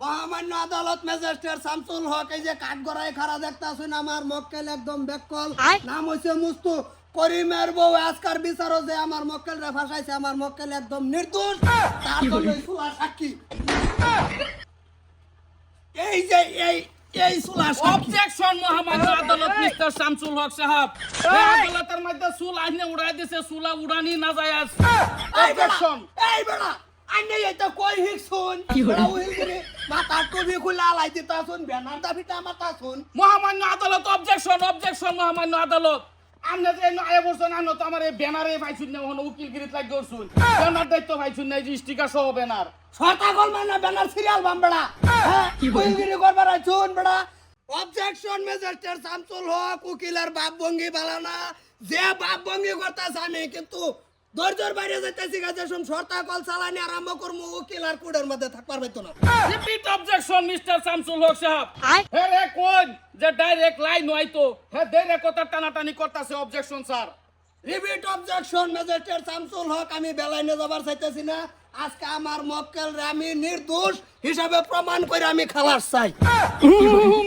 মহামান্য আদালত ম্যাজিস্ট্রেট শামসুল হক এই যে কাঠগড়ায় খাড়া দেখতাছেন আমার মক্কেল একদম বেকল। নাম হইছে মুস্তু করিমের বউ। আজকার বিচারও যে আমার মক্কেল রে ফাঁসাইছে আমার মক্কেল একদম নির্দোষ। তার জন্য সুলা সাক্ষী। এই যে এই এই সুলা সাক্ষী। অবজেকশন মহামান্য আদালত মিস্টার শামসুল হক সাহেব। আদালতের মধ্যে চুল আইনে উড়াই দিছে চুলা উড়ানি না যায় আজ। অবজেকশন এই বেড়া। আইনে এটা কই হিক শুন বেড়া উহিল করে মাথা টুপি খুলে আলাই দিতা শুন ব্যানার দাবিটা মাথা শুন। মহামান্য আদালত অবজেকশন অবজেকশন মহামান্য আদালত। আমনে যে আয় বছর আনো তো আমার এই ব্যানারে পাইছুন না ওখানে উকিলগিরিত লাগ করছুন ব্যানার দায়িত্ব পাইছুন না এই যে স্টিকার সহ ব্যানার। ছটা গোল মানে ব্যানার সিরিয়াল বাম বেড়া হ্যাঁ উহিলগিরি করবার শুন বেড়া অবজেকশন ম্যাজিস্ট্রেট শামসুল হক উকিলের বাপ ভঙ্গি বালানা যে বাপ ভঙ্গি করতাছে আমি কিন্তু ধৈর্যর বাইরে যাইতেছি গাছে শুন সরতা কল চালানি আরম্ভ করব উকিল আর কুড়ের মধ্যে থাকবার পাইতো না। Repeat objection mister Shamsul Haque সাহেব। হে রে কোন? যে ডাইরেক্ট লাইন হইতো হে দেরে কথা টানাটানি করতাছে objection sir repeat objection magistrate Shamsul Haq আমি বেলাইনে যাবার চাইতেছি না। আজকে আমার মক্কেল রে আমি নির্দোষ হিসাবে প্রমাণ করে আমি খালাস চাই।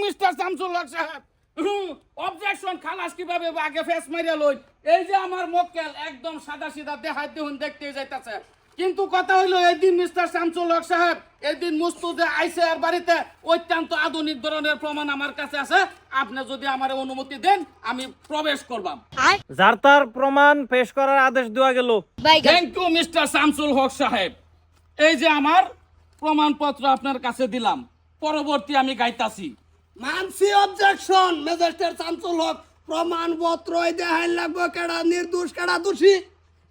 মিস্টার শামসুল হক সাহেব। অবজেকশন খালাস কীভাবে? আগে ফেস মারিয়া লই। এই যে আমার মক্কেল একদম সাদা সিধা দেখাই দেখুন দেখতে যাইতাছে। কিন্তু কথা হইল এদিন মিস্টার শামসুল হক সাহেব এদিন মুস্তুদে আইসে আর বাড়িতে অত্যন্ত আধুনিক ধরনের প্রমাণ আমার কাছে আছে। আপনি যদি আমার অনুমতি দেন আমি প্রবেশ করবাম। যার তার প্রমাণ পেশ করার আদেশ দেওয়া গেল। Thank you mister Shamsul Haq সাহেব। এই যে আমার প্রমাণপত্র আপনার কাছে দিলাম। পরবর্তী আমি গাইতাছি। মানসি অবজেকশন ম্যাজিস্ট্রেট চাঞ্চল হক প্রমাণপত্র দেখাই লাগবো কেডা নির্দোষ কেডা দোষী।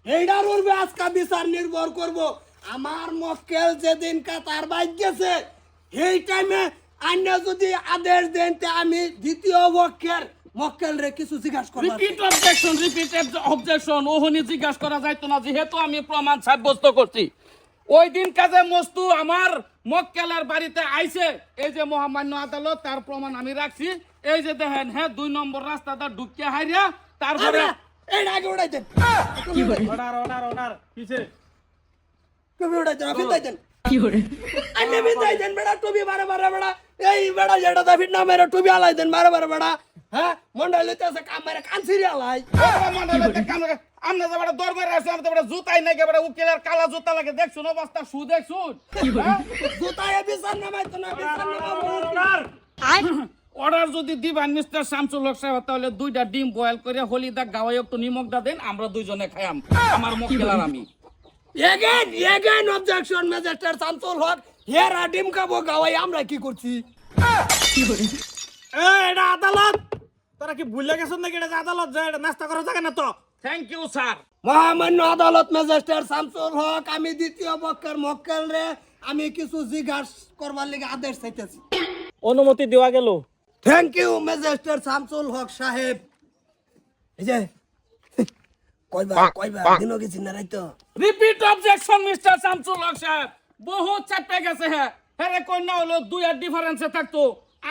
এইটার উঠবে আজকে বিচার নির্ভর করব। আমার মক্কেল যেদিন তার বাইক গেছে সেই টাইমে আন্য যদি আদেশ দেন তে আমি দ্বিতীয় পক্ষের মক্কেল রে কিছু জিজ্ঞাসা করব রিপিট অবজেকশন রিপিট অবজেকশন ওহনি জিজ্ঞাসা করা যাইতো না যেহেতু আমি প্রমাণ সাব্যস্ত করছি। ওই দিন কাজে মস্তু আমার মক্কেলের বাড়িতে আইছে। এই যে মহামান্য আদালত তার প্রমাণ আমি রাখছি। এই যে দেখেন হ্যাঁ দুই নম্বর রাস্তাটা ঢুকিয়ে হাইরা তারপরে এইটা আগে উড়াই দেন। অর্ডার অর্ডার অর্ডার কিসে উড়াই হ্যাঁ? মন্ডল লইতেছে কাম মেরে কান সিরিয়াল আলাই। আমরা যে বড় দরবারে আছে আমরা বড় জুতাই নাই কে বড় উকিলের কালা জুতা লাগে। দেখছুন অবস্থা শু দেখছুন। হ্যাঁ? জুতায় বিচার নামাই তো না বিচার নামাবো অর্ডার যদি দিবেন মিস্টার শামসুল হক সাহেব তাহলে দুইটা ডিম বয়েল করে হলিদা গাওয়াই একটু নিমক দা দেন আমরা দুইজনে খাইয়াম। আমার মক্কেল আর আমি। Again again objection magistrate Shamsul Haq হেরা ডিম খাব গাওয়াই আমরা কি করছি? এটা আদালত। তোরা কি ভুলে গেছ নাকি? এটা যে আদালত যায় এটা নাস্তা করা থাকে না তো? থ্যাংক ইউ স্যার মহামান্য আদালত ম্যাজিস্ট্রেট শামসুল হক আমি দ্বিতীয় পক্ষের মক্কেল রে আমি কিছু জিজ্ঞাসা করবার লিগে আদেশ চাইতেছি। অনুমতি দেওয়া গেল। Thank you magistrate Shamsul Haq সাহেব। এই যে কয়বার কয়বার? দিনও গেছি না রাইতো repeat objection mister Shamsul Haq সাহেব বহুত চাপে গেছে হ্যাঁ হ্যাঁ কন্যা হলো দুই আর ডিফারেন্সে থাকতো।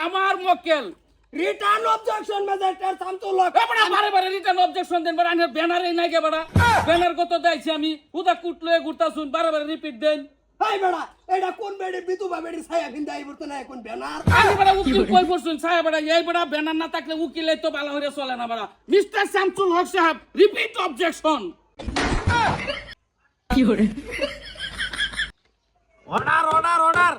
আমার মক্কেল। Return objection magistrate Shamsul Haq এ বারে বারে রিটার্ন অবজেকশন দেন বড়। আনের ব্যানারে নাই গে বড়া। ব্যানার কত দেয়ছি আমি? উদা কুটলে ঘুরতাছুন। বারে বারে রিপিট দেন। হাই বেড়া এটা কোন বেড়ি? বিধবা বেড়ি ছায়া ভিন্দা এই বর্তমানে এখন ব্যানার আমি বড়া উকিল কই পড়ছুন? সাহেব বড়া এই বড়া ব্যানার না থাকলে উকিলে তো ভালো চলে না বড়া। মিস্টার শামসুল হক সাহেব repeat objection order order order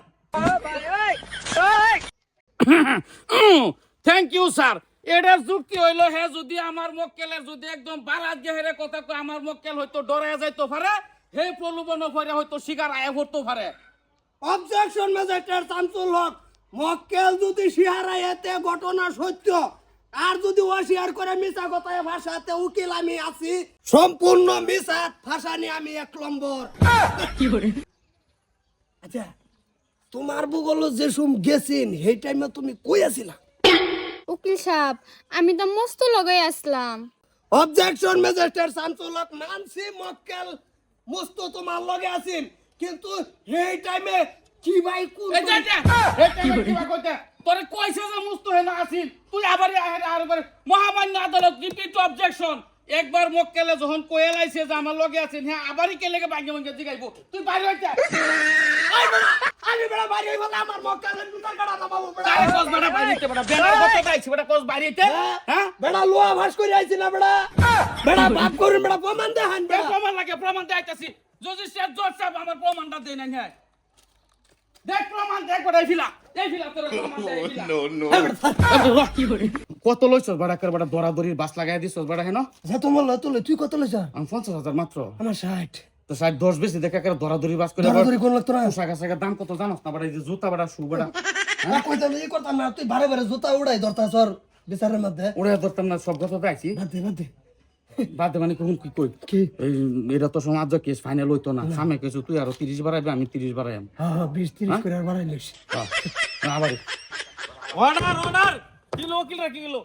thank you sir এটার যুক্তি হইল হে যদি আমার মক্কেলের যদি একদম বারাত গেহেরে কথা কয় আমার মক্কেল হয়তো ডরে যাইতো পারে। হে প্রলোভন পারে হয়তো শিকার আয় করতে পারে অবজেকশন ম্যাজিস্ট্রেট শামসুল হক মক্কেল যদি শিহারা এতে ঘটনা সত্য আর যদি অস্বীকার করে মিছা কথায় ভাষাতে উকিল আমি আছি সম্পূর্ণ মিছা ভাষা নিয়ে আমি এক নম্বর। আচ্ছা তোমার ভূগোল যে সুম গেছিন সেই টাইমে তুমি কই আছিলা? উকিল সাহেব আমি তো মস্ত লগাই আসলাম। অবজেকশন ম্যাজিস্ট্রেট শামসুল হক মানসি মক্কেল মুস্ত তোমার লগে আছেন কিন্তু সেই টাইমে কি ভাই কোন এই যে, যে, এই কইতে? তোরে কইছে যে মুস্ত হেনা আসিল তুই আবার আবার মহামান্য আদালত রিপিট অবজেকশন একবার মক্কেলে যখন কয়ে লাইছে যে আমার লগে আছেন হ্যাঁ আবারই কে লেগে ভাঙ্গে ভাঙ্গে জিগাইবো। তুই বাইরে হইতে এই আমি বেড়া বাড়ি হই বলে আমার মক্কেলের জুতার কাটা নামাবো বেড়া। আরে কোস বেটা বাড়িতে বেটা বেনার কত পাইছি বেটা কোস বাড়িতে হ্যাঁ বেড়া লোয়া ভাস করে আইছি না বেড়া। বেড়া বাপ করুন বেড়া প্রমাণ দেখান কে বেড়া। প্রমাণ লাগে প্রমাণ দেখাইতাছি যদি সে জজ সাহেব আমার প্রমাণটা দেয় না হ্যাঁ। দেখ প্রমাণ দেখ বেটা ফিলা। এই ফিলা তোর প্রমাণ দে এই ফিলা। কত লইছস বেটা করে? বেটা দরাদরির বাস লাগাই দিছস বেটা হেন? যে তোমার লো তুলে তুই কত লইছ? আমি পঞ্চাশ হাজার মাত্র। আমার ষাট। তো সাইড দশ বেশি দেখা করে দরাদরি বাস করে দরাদরি কোন লাগতো না পোশাক আশাকের দাম কত জানোস না বেটা এই যে জুতা বেটা শু বেটা না কইতাম ই করতাম না তুই বারে বারে জুতা উড়াই ধরতা সর বিচারের মধ্যে। ওরে ধরতাম না সব কথা দেখাইছি বাদ দে বাদ দে। বাদ মানে কোন কি কই? কি? এটা তো সমাজ কেস ফাইনাল হইতো না। সামনে কিছু তুই আরও তিরিশ বাড়াইবে আমি তিরিশ বাড়াইম হ্যাঁ হ্যাঁ বিশ তিরিশ করে আর বাড়াই আবার order order kilo kilo kilo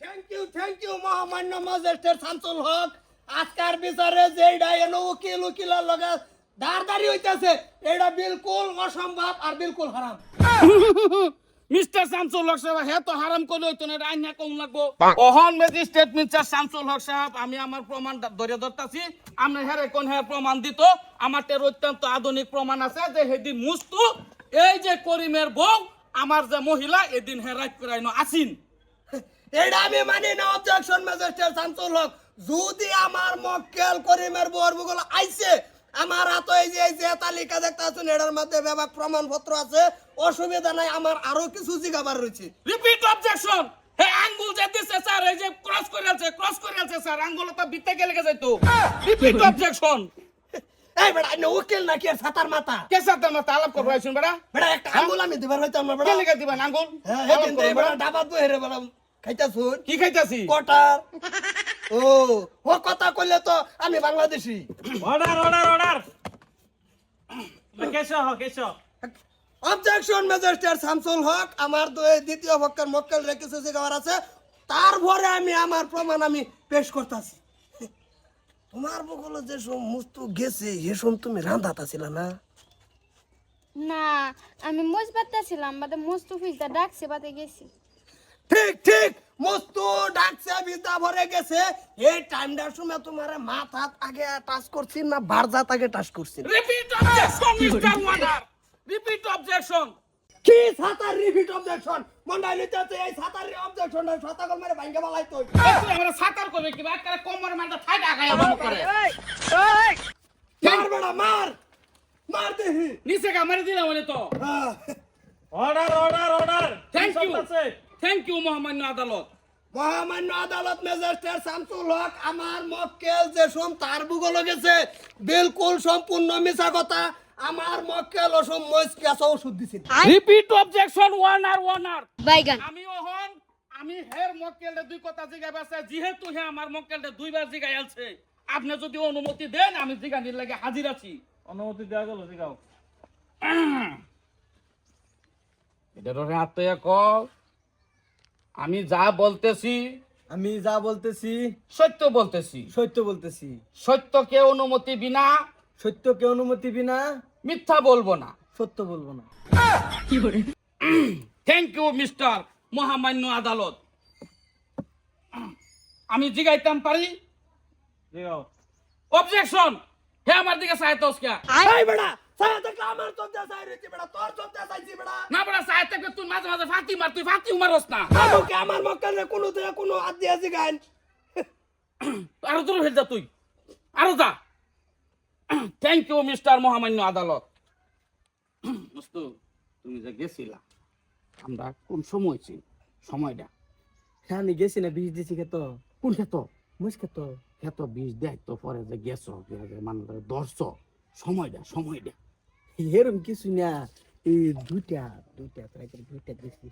thank you thank you মহামান্য ম্যাজিস্ট্রেট শামসুল হক। আজকার বিচারে যেইডা এনো উকিল উকিলার লগে দাঁড়দারি হইতাছে এটা বিলকুল অসম্ভব আর বিলকুল হারাম। মিস্টার শামসুল হক সাহেব হ্যাঁ তো হারাম করলে হইতো না আইন কম লাগবো। অহন ম্যাজিস্ট্রেট মিস্টার শামসুল হক সাহেব আমি আমার প্রমাণ ধরে ধরতাছি। আপনি হ্যাঁ কোন হ্যাঁ প্রমাণ দিত। আমার টের অত্যন্ত আধুনিক প্রমাণ আছে যে সেদিন মুস্তু এই যে করিমের বউ আমার যে মহিলা এদিন হ্যাঁ রাইট করাইনো আসিন। এটা আমি মানি না অবজেকশন ম্যাজিস্ট্রেট শামসুল হক যদি আমার মক্কেল করিমের বরবুগুলো আইছে আমার হাত এই যে এই যে তালিকা দেখতে আছেন এটার মধ্যে ব্যাপক প্রমাণপত্র আছে। অসুবিধা নাই আমার আরও কিছু জিগাবার রয়েছে। রিপিট অবজেকশন হে আঙ্গুল যে দিছে স্যার এই যে ক্রস করে আছে ক্রস করে আছে স্যার আঙ্গুল তো বিতে গেলে যাইতো রিপিট অবজেকশন এই বেড়া ইনো উকিল নাকি আর সাতার মাথা? কেসা তো আমার তালাব করব আইছুন বেড়া বেড়া একটা আঙ্গুল আমি দিবার হইতাম না বেড়া কে দিবেন আঙ্গুল? হ্যাঁ করব বেড়া ডাবাত বই হেরে বেড়া খাইতাছুন। কি খাইতাছি? কটার? ও ও কথা কইলে তো আমি বাংলাদেশি। অর্ডার অর্ডার অর্ডার কেশো হ কেশো অবজেকশন ম্যাজিস্ট্রেট শামসুল হক আমার দুই দ্বিতীয় পক্ষের মক্কেল রেখেছে জিগাবার আছে। তারপরে আমি আমার প্রমাণ আমি পেশ করতেছি। তোমার বগলে যে সমস্ত গেছে হেসম তুমি রান্ধাতা ছিল না? না আমি মোজ বাত্তাছিলাম বাদে মস্ত ফিজটা ডাকছে বাদে গেছি। ঠিক ঠিক মস্তু ডাকছে বিদ্যা ভরে গেছে। এই টাইমটার সময় তোমার মাথা আগে টাচ করছি না বারজাত আগে টাচ করছি। Repeat objection mister wonder repeat objection কি সাতার রিপিট অবজেকশন মন্ডাই নিতে এই সাতার অবজেকশন সাতাগল মেরে ভাঙ্গে বালাই তো আমরা সাতার করবে কি? বা একটা কোমর মারটা ফাইটা গায়া বন্ধ করে। মার বড়া মার। মার দেহি। নিচে কা মারি দিলাম বলে তো। হ্যাঁ। Order order order thank you thank you মহামান্য আদালত মহামান্য আদালত ম্যাজিস্ট্রেট শামসুল হক আমার মক্কেল যে সোম তার ভূগোল গেছে বিলকুল সম্পূর্ণ মিছা কথা। আমার মক্কেল ওসম মইস কেসা ওষুধ দিছিল রিপিট অবজেকশন ওয়ানার ওয়ানার বাইগান। আমি ওহন আমি হের মক্কেলটা দুই কথা জিগাই আছে যেহেতু হে আমার মক্কেলটা দুইবার জিগাই আছে আপনি যদি অনুমতি দেন আমি জিগানির লাগে হাজির আছি। অনুমতি দেওয়া গেল শিখাও এটা ধরে হাতে ক আমি যা বলতেছি আমি যা বলতেছি সত্য বলতেছি। সত্য বলতেছি। সত্যকে অনুমতি বিনা সত্যকে অনুমতি বিনা মিথ্যা বলব না। সত্য বলব না। থ্যাংক ইউ মিস্টার মহামান্য আদালত। আমি জিগাইতাম পারি? অবজেকশন হে আমার দিকে কে এই বেড়া! আমার চাই বেড়া তোর চাইছি বেড়া। না বড় তুই মাঝে মাঝে ফাতি মার তুই ফাতি মারস না। আমাকে আমার রে কোনো কোনো আরও হয়ে যা তুই। আরও যা। থ্যাংক ইউ মিস্টার মহামান্য আদালত। মস্তু তুমি যে গেছিলা আমরা কোন সময় ছিল সময়টা? হ্যাঁ আমি গেছি না বিষ দিছি খেত। কোন ক্ষেত্র মুস খেত? এত বিষ দেয় তো পরে যে গেছ মানে দর্শ সময়টা সময়টা এরম কিছু না এই দুইটা দুইটা প্রায় করে দুইটা দিছি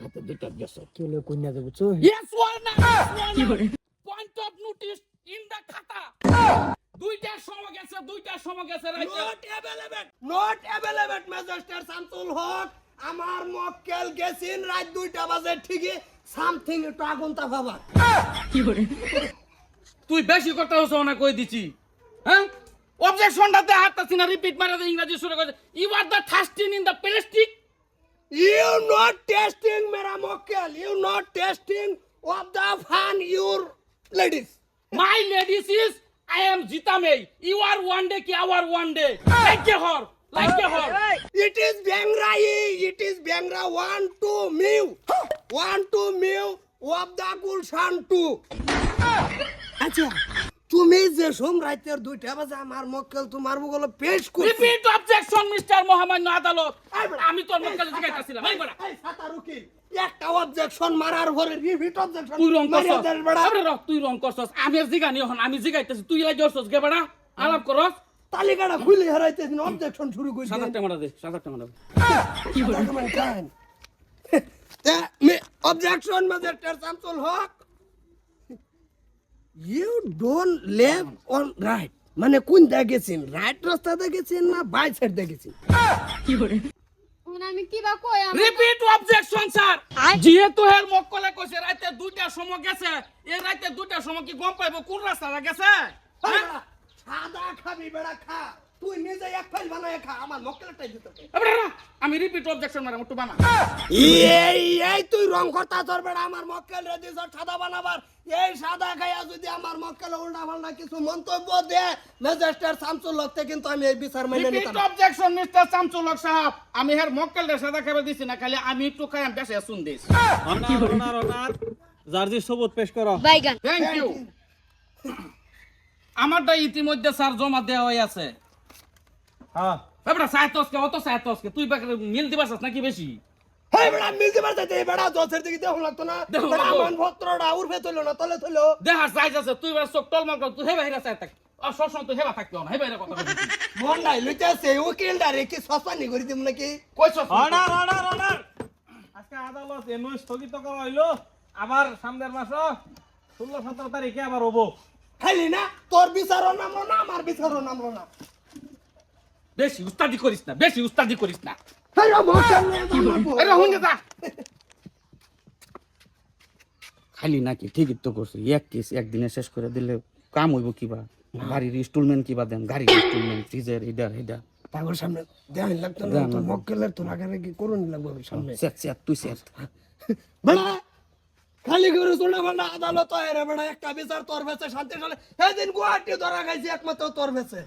হাতে দুটা গেছ কেলে কন্যা দেবো চো। Yes or no? Point of notice in the খাতা। দুইটার সময় গেছে দুইটার সময় গেছে রাইতে not available not available magistrate Shamsul Haq আমার মক্কেল গেছিন রাত দুইটা বাজে ঠিকই? সামথিং একটু আগুন তা ভাবা তুই বেশি কথা হচ্ছে না কই দিছি? হ্যাঁ? অবজেকশনটাতে হাততাছি না রিপিট মারা ইংরাজি শুরু করে you are the থার্স্টিন in the plastic you not testing মেরা মক্কেল you not testing of the fun your ladies my ladies is I am জিতামেই you R one day কি hour one day like a Har like a Har it is bhangra it is bhangra one two mu one two mu of the Gulshan two আচ্ছা তুমি যে সোম রাতের দুইটা বাজে আমার মক্কেল তোমার বগলে পেশ করছি। রিপিট অবজেকশন মিস্টার মহামান্য আদালত আমি তোর মক্কেল জিজ্ঞাসা এই বেটা এই সাতার উকিল, একটা অবজেকশন মারার পরে রিপিট অবজেকশন তুই রং করছস। আরে রহ, তুই রং করছস। আমি আর জিগানি হন আমি জিগাইতেছি। তুই লাগি করছস গে বেটা আলাপ করস। তালিকাটা খুলে হারাইতেছি অবজেকশন শুরু করে সাত টাকা দে সাত টাকা দে। Objection major Shamsul Haq. You don't leave on right মানে কোন দিকে গেছেন? রাইট রাস্তাতে গেছেন না বাই সাইড দিয়ে গেছেন? এখন আমি কিবা কই আমি? রিপিট অবজেকশন স্যার যেহেতু হের মক্কলে কইছে রাতে দুইটা সময় গেছে এই রাতে দুইটা সময় কি গম পাইবো? কোন রাস্তাটা গেছে? হ্যাঁ? সাদা খাবি বেড়া খা। তুই নিজে এক ফাইল বানায় খা আমার মক্কেলটাই দিতে আমি রিপিট অবজেকশন মারাম একটু বানা এই এই তুই রং করতা তোর বেড়া আমার মক্কেল রে দিছ সাদা বানাবার। এই সাদা খাইয়া যদি আমার মক্কেল উল্টা পাল্টা কিছু মন্তব্য দে ম্যাজিস্ট্রেট শামসুল হকতে কিন্তু আমি এই বিচার মেনে নিতাম না। অবজেকশন মিস্টার শামসুল হক সাহেব আমি হের মক্কেল রে সাদা খাবার দিছি না খালি আমি একটু খাইম বেশি শুন দিস। অনার অনার অনার জার্জি সবুত পেশ করো। বাইগান। থ্যাংক ইউ আমারটা ইতিমধ্যে স্যার জমা দেওয়া হয়ে আছে হ্যাঁ। অত সাহেতসকে তুই মিল দিবাস নাকি বেশি? হেই দশের দিকে দেখুন লাগতো না। উর্ফে তলে সাইজ আছে তুই এবার চোখ টলমল কর। তুই হেবা হেরা সাইজ থাক। আর সবসময় তুই হেবা থাকতে না। হেবা হেরা কথা বলবি। মন্ডাই লুইতেছে উকিল ডারে কি করে দিম নাকি? কইছস অর্ডার অর্ডার অর্ডার। আজকে আদালত এনু স্থগিত করা হইল। আবার সামনের মাস ষোলো সতেরো তারিখে আবার হব। খালি না? তোর বিচারও নামলো না আমার বিচারও নামলো না। বেশি উস্তাদি করিস না বেশি উস্তাদি করিস না। আরে হুন যা। খালি নাকি ঠিকই তো করছি এক কেস একদিনে শেষ করে দিলে কাম হইব কিবা গাড়ির ইনস্টলমেন্ট কিবা দেন? গাড়ির ইনস্টলমেন্ট ফ্রিজের এটা এটা পাগল সামনে দেখান লাগতো না তোর মক্কেলের তোর আগে কি করুন লাগবে সামনে। সেট সেট তুই সেট বেড়া খালি করে শোনা বেড়া আদালত বেড়া একটা বিচার তোর বেছে শান্তি চলে সেদিন গুয়াহাটি ধরা খাইছি একমাত্র তোর বেছে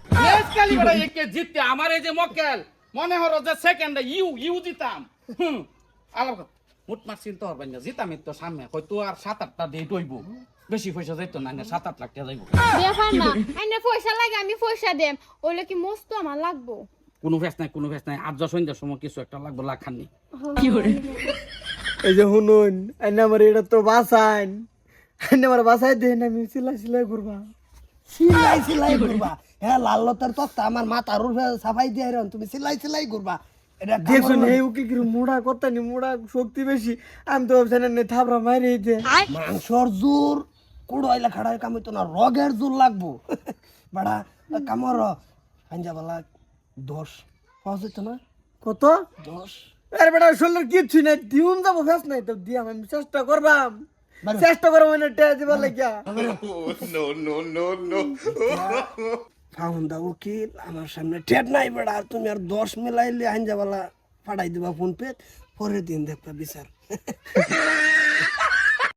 বড় একে জিততে আমার এই যে মক্কেল মনে হলো যে সেকেন্ড ইউ ইউ জিতাম। হুম আলাপ কর। মুট মার চিন্তা হবেন না জিতামি তো সামনে হয়তো আর সাত আটটা ডেট হইব। বেশি পয়সা যাইতো না না সাত আট লাখ টাকা যাইব। না আইনে পয়সা লাগে আমি পয়সা দেম। ওইলে কি মস্ত আমার লাগবো? কোনো ভেস নাই কোনো ভেস নাই আজ সন্ধ্যার সময় কিছু একটা লাগবে লাখ খাননি। এই যে শুনুন আইনে আমার এটা তো বাসাইন আইনে আমার বাসায় দেন আমি সিলাই সিলাই করবা। সিলাই সিলাই করবা। হ্যাঁ লাল লতার তক্তা আমার মাথার উপরে সাফাই দিয়ে রান তুমি সিলাই সিলাই করবা। এটা দেখুন এই কি মুড়া করতে নি? মুড়া শক্তি বেশি। আমি তো ভাবছি না থাবরা মারি দে মাংসর জোর কুড়াইলা খাড়াই কামিতো না রগের জোর লাগবো। বাড়া কামর হাঞ্জাবালা দশ। যেত না? কত? দশ। আরে বেটা শরীরের কিচ্ছু নাই দিউন যাব ফেস নাই তো দিয়াম আমি চেষ্টা করবাম। চেষ্টা করব মানে টেয়া দিবার লাগিয়া। ফাউন্দা উকিল আমার সামনে ঠেট নাই বেড়া আর তুমি আর দশ মিলাইলে হাঞ্জাবালা ফাটাই দিবা ফোন পে পরের দিন দেখবা বিচার।